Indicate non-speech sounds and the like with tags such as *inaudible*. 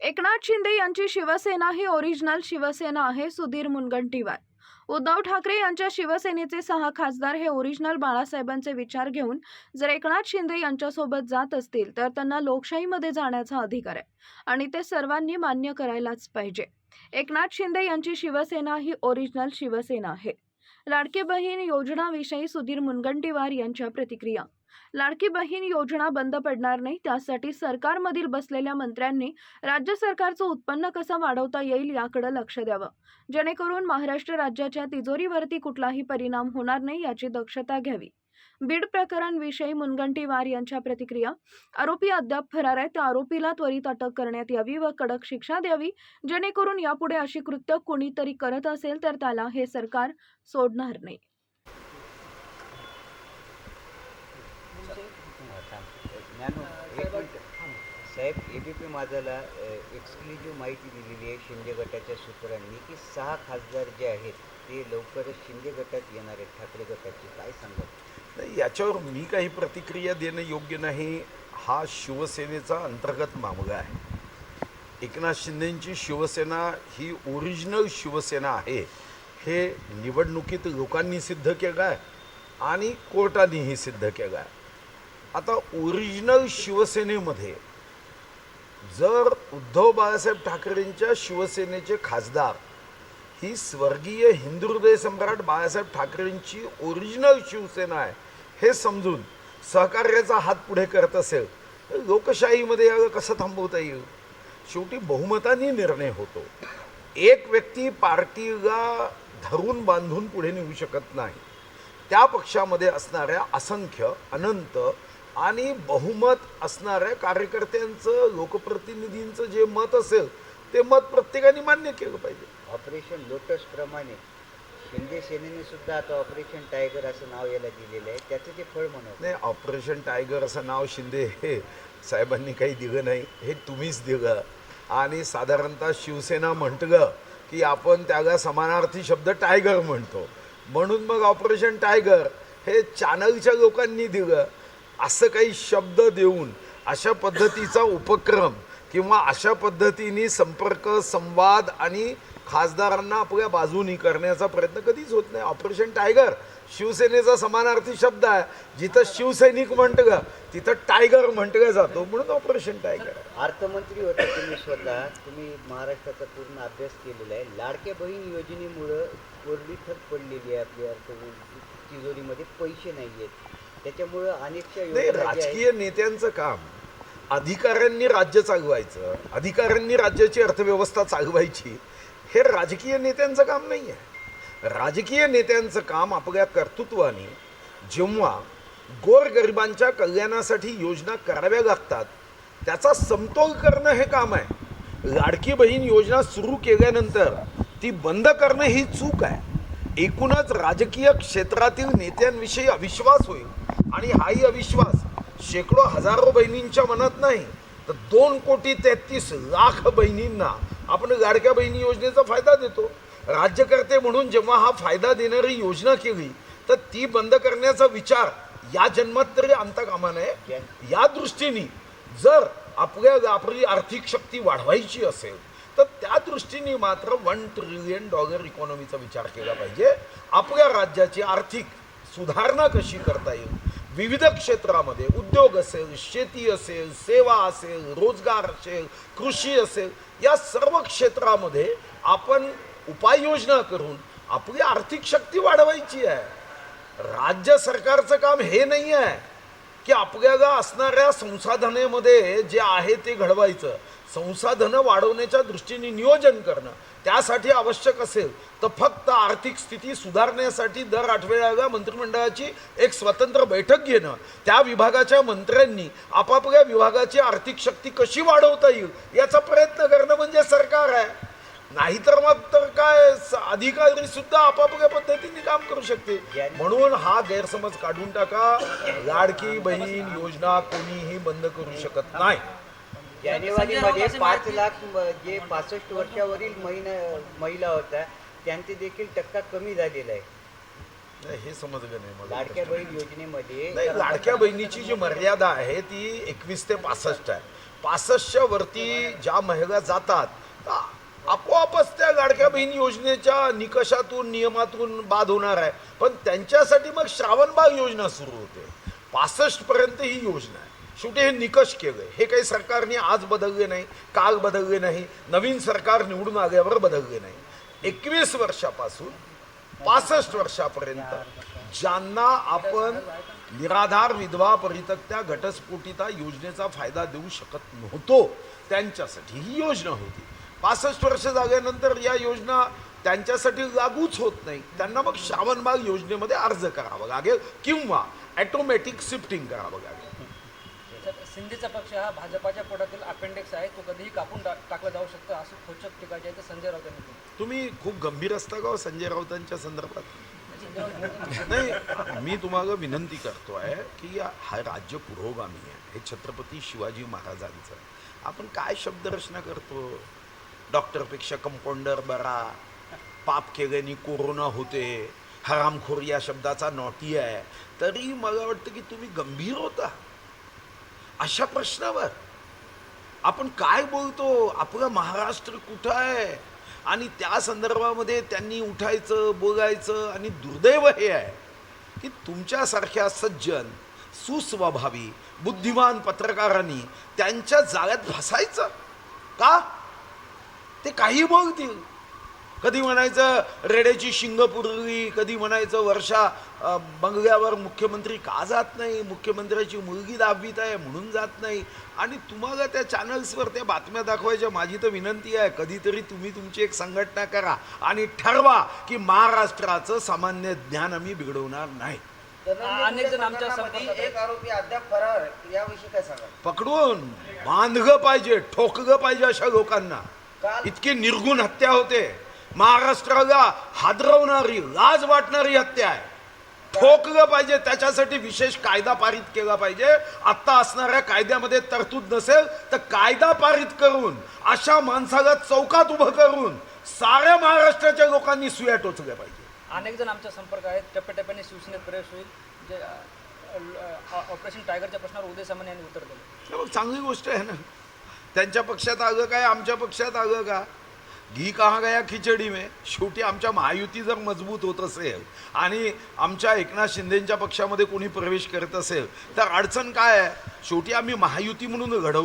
एकनाथ शिंदे यांची शिवसेना ही ओरिजिनल शिवसेना आहे सुधीर मुनगंटीवार. उद्धव ठाकरे यांच्या शिवसेनेचे सहा खासदार हे ओरिजिनल बाळासाहेबांचे विचार घेऊन जर एकनाथ शिंदे यांच्यासोबत जात असतील तर त्यांना लोकशाहीमध्ये जाण्याचा अधिकार आहे आणि ते सर्वांनी मान्य करायलाच पाहिजे. एकनाथ शिंदे यांची शिवसेना ही ओरिजिनल शिवसेना आहे. लाडकी बहीण योजनाविषयी सुधीर मुनगंटीवार यांच्या प्रतिक्रिया. लाडकी बहीण योजना बंद पडणार नाही त्यासाठी सरकारमधील बसलेल्या मंत्र्यांनी राज्य सरकारचं उत्पन्न कसं वाढवता येईल याकडे लक्ष द्यावं. जेणेकरून महाराष्ट्र राज्याच्या तिजोरीवरती कुठलाही परिणाम होणार नाही याची दक्षता घ्यावी. बीड प्रकरणविषयी मुनगंटीवार यांच्या प्रतिक्रिया आरोपी अद्याप फरार आहे त्या आरोपीला त्वरित अटक करण्यात यावी व कडक शिक्षा द्यावी जेणेकरून यापुढे अशी कृत्य कोणीतरी करत असेल तर त्याला हे सरकार सोडणार नाही. ज्ञानू एक मिनिट साहेब ए बी पी माझाला एक्सक्लुझिव्ह माहिती दिलेली आहे शिंदे गटाच्या सूत्रांनी की सहा खासदार जे आहेत ते लवकरच शिंदे गटात येणार आहेत. ठाकरे गटाचे काय सांगत नाही याच्यावर मी काही प्रतिक्रिया देणं योग्य नाही. हा शिवसेनेचा अंतर्गत मामला आहे. एकनाथ शिंदेंची शिवसेना ही ओरिजिनल शिवसेना आहे. हे निवडणुकीत लोकांनी सिद्ध केलं आहे आणि कोर्टानेही सिद्ध केलं आहे. आता ओरिजिनल शिवसेनेमध्ये जर उद्धव बाळासाहेब ठाकरेंच्या शिवसेनेचे खासदार ही स्वर्गीय हिंदू हृदय सम्राट बाळासाहेब ठाकरेंची ओरिजिनल शिवसेना आहे हे समजून सहकार्याचा हात पुढे करत असेल तर लोकशाहीमध्ये याला कसं थांबवता येईल? शेवटी बहुमताने निर्णय होतो. एक व्यक्ती पार्टीला धरून बांधून पुढे नेऊ शकत नाही. त्या पक्षामध्ये असणाऱ्या असंख्य अनंत आणि बहुमत असणाऱ्या कार्यकर्त्यांचं लोकप्रतिनिधींचं जे मत असेल ते मत प्रत्येकाने मान्य केलं पाहिजे. ऑपरेशन लोटस प्रमाणे शिंदे सेनेने सुद्धा आता ऑपरेशन टायगर असं नाव याला दिलेलं आहे. त्याचं ते फळ म्हणत नाही ऑपरेशन टायगर असं नाव शिंदे हे साहेबांनी काही दिलं नाही हे तुम्हीच दिलं. आणि साधारणतः शिवसेना म्हटलं की आपण त्याला समानार्थी शब्द टायगर म्हणतो. म्हणून मग ऑपरेशन टायगर हे चॅनलच्या लोकांनी दिलं. असं काही शब्द देऊन अशा पद्धतीचा उपक्रम किंवा अशा पद्धतीने संपर्क संवाद आणि खासदारांना आपल्या बाजूनी करण्याचा प्रयत्न कधीच होत नाही. ऑपरेशन टायगर शिवसेनेचा समानार्थी शब्द आहे. जिथं शिवसैनिक म्हटलं तिथं टायगर म्हटलं जातो. म्हणून ऑपरेशन टायगर अर्थमंत्री होता तुम्ही स्वतः. तुम्ही महाराष्ट्राचा पूर्ण अभ्यास केलेला आहे. लाडक्या बहीण योजनेमुळं कोरडी ठप पडलेली आहे आपली अर्थ तिजोरीमध्ये पैसे नाही आहेत त्याच्यामुळं अनेकशा नाही योजना ज्या आहेत राजकीय नेत्यांचं काम. अधिकाऱ्यांनी राज्य चालवायचं अधिकाऱ्यांनी राज्याची अर्थव्यवस्था चालवायची हे राजकीय नेत्यांचं काम नाही आहे राजकीय नेत्यांचं काम आपल्या कर्तृत्वाने जेव्हा गोरगरिबांच्या कल्याणासाठी योजना कराव्या लागतात त्याचा समतोल करणं हे काम आहे. लाडकी बहीण योजना सुरू केल्यानंतर ती बंद करणं ही चूक आहे. एकूणच राजकीय क्षेत्रातील नेत्यांविषयी अविश्वास होईल. आणि हाही अविश्वास शेकडो हजारो बहिणींच्या मनात नाही तर दोन कोटी तेहतीस लाख बहिणींना आपण लाडक्या बहिणी योजनेचा फायदा देतो. राज्यकर्ते म्हणून जेव्हा हा फायदा देणारी योजना केली तर ती बंद करण्याचा विचार या जन्मात तरी आणता कामा नये या दृष्टीने जर आपल्या आपली आर्थिक शक्ती वाढवायची असेल तर त्या दृष्टीने मात्र वन ट्रिलियन डॉलर इकॉनॉमीचा विचार केला पाहिजे. आपल्या राज्याची आर्थिक सुधारणा कशी करता येईल? विविध क्षेत्रामध्ये उद्योग असेल शेती असेल सेवा असेल रोजगार असेल कृषी असेल या सर्व क्षेत्रामध्ये आपण उपाययोजना करून आपली आर्थिक शक्ती वाढवायची आहे. राज्य सरकारचं काम हे नाही आहे की आपल्याला असणाऱ्या संसाधनेमध्ये जे आहे ते घडवायचं. संसाधनं वाढवण्याच्या दृष्टीने नियोजन करणं त्यासाठी आवश्यक असेल तर फक्त आर्थिक स्थिती सुधारण्यासाठी दर आठवड्याला मंत्रिमंडळाची एक स्वतंत्र बैठक घेणं त्या विभागाच्या मंत्र्यांनी आपापल्या विभागाची आर्थिक शक्ती कशी वाढवता येईल याचा प्रयत्न करणं म्हणजे सरकार आहे. नाहीतर मग तर काय अधिकारी सुद्धा आपापल्या पद्धतीने काम करू शकते. म्हणून हा गैरसमज काढून टाका. लाडकी बहीण योजना कोणीही बंद करू शकत नाही. जानेवारीमध्ये पाच लाख जे पासष्ट वर्षावरील महिना महिला होत्या त्यांचे देखील टक्का कमी झालेला आहे. नाही, हे समजलं नाही मला लाडक्या बहीण योजनेमध्ये नाही लाडक्या बहिणीची जी मर्यादा आहे ती एकवीस ते पासष्ट आहे. पासष्टच्या वरती ज्या महिला जातात त्या आपोआपच त्या लाडक्या बहीण योजनेच्या निकषातून नियमातून बाद होणार आहे. पण त्यांच्यासाठी मग श्रावणबाग योजना सुरू होते. पासष्ट पर्यंत ही योजना आहे. शेवटी हे निकष केले. हे काही सरकारने आज बदलले नाही काल बदलले नाही नवीन सरकार निवडून आल्यावर बदलले नाही. एकवीस वर्षापासून पासष्ट वर्षापर्यंत ज्यांना आपण निराधार विधवा परितक्त्या घटस्फोटिता योजनेचा फायदा देऊ शकत नव्हतो त्यांच्यासाठी ही योजना होती. पासष्ट वर्ष झाल्यानंतर या योजना त्यांच्यासाठी लागूच होत नाही. त्यांना मग श्रावणबाग योजनेमध्ये अर्ज करावा लागेल किंवा ॲटोमॅटिक शिफ्टिंग करावं लागेल. शिंदेचा पक्ष हा भाजपाच्या पोटातील अपेंडिक्स आहे. तो कधीही कापून टा टाकला जाऊ शकतो असं खोचक टीका जी आहे ते संजय राऊत यांनी केली. तुम्ही खूप गंभीर असता का हो संजय राऊतांच्या संदर्भात. *laughs* नाही मी तुम्हाला विनंती करतो आहे की या- हा राज्य पुरोगामी आहे. हे छत्रपती शिवाजी महाराजांचं. आहे. आपण काय शब्दरचना करतो? डॉक्टरपेक्षा कंपाऊंडर बरा पाप केल्याने कोरोना होते हरामखोर या शब्दाचा नॉटी आहे. तरी मला वाटतं की तुम्ही गंभीर होता. अशा प्रश्नावर. आपण काय बोलतो? आपलं महाराष्ट्र कुठं आहे? आणि त्या संदर्भामध्ये त्यांनी उठायचं बोलायचं आणि दुर्दैव हे आहे की तुमच्यासारख्या सज्जन सुस्वभावी बुद्धिमान पत्रकारांनी त्यांच्या जाळ्यात फसायचं का? ते काही बोलतील. कधी म्हणायचं रेड्याची शिंग पुरली कधी म्हणायचं वर्षा बंगल्यावर मुख्यमंत्री का जात नाही मुख्यमंत्र्याची मुलगी दहावीत आहे म्हणून जात नाही. आणि तुम्हाला त्या चॅनल्सवर त्या बातम्या दाखवायच्या माझी तर विनंती आहे कधीतरी तुम्ही तुमची एक संघटना करा आणि ठरवा की महाराष्ट्राचं सामान्य ज्ञान आम्ही बिघडवणार नाही. अनेक जण आमच्या संपर्कात एक आरोपी अद्याप फरार आहे. याविषयी काय सांगा पकडून बांधलं पाहिजे ठोकलं पाहिजे अशा लोकांना. इतकी निर्गुण हत्या होते. महाराष्ट्राला हादरवणारी लाज वाटणारी हत्या आहे. ठोकलं पाहिजे त्याच्यासाठी विशेष कायदा पारित केला पाहिजे. आत्ता असणाऱ्या कायद्यामध्ये तरतूद नसेल तर कायदा पारित करून अशा माणसाला चौकात उभं करून साऱ्या महाराष्ट्राच्या लोकांनी सुया टोचल्या पाहिजे. अनेक जण आमच्या संपर्क आहेत. टप्प्याटप्प्याने शिवसेनेत प्रवेश होईल. जे ऑपरेशन टायगरच्या प्रश्नावर उदय सामंत यांनी उत्तर दिलं. मग चांगली गोष्ट आहे ना. त्यांच्या पक्षात आलं काय आमच्या पक्षात आलं का? घी कहा गया खिचडी में? शेवटी आमच्या महायुती जर मजबूत होत असेल आणि आमच्या एकनाथ शिंदेंच्या पक्षामध्ये कोणी प्रवेश करत असेल तर अडचण काय आहे? शेवटी आम्ही महायुती म्हणून घडवतो.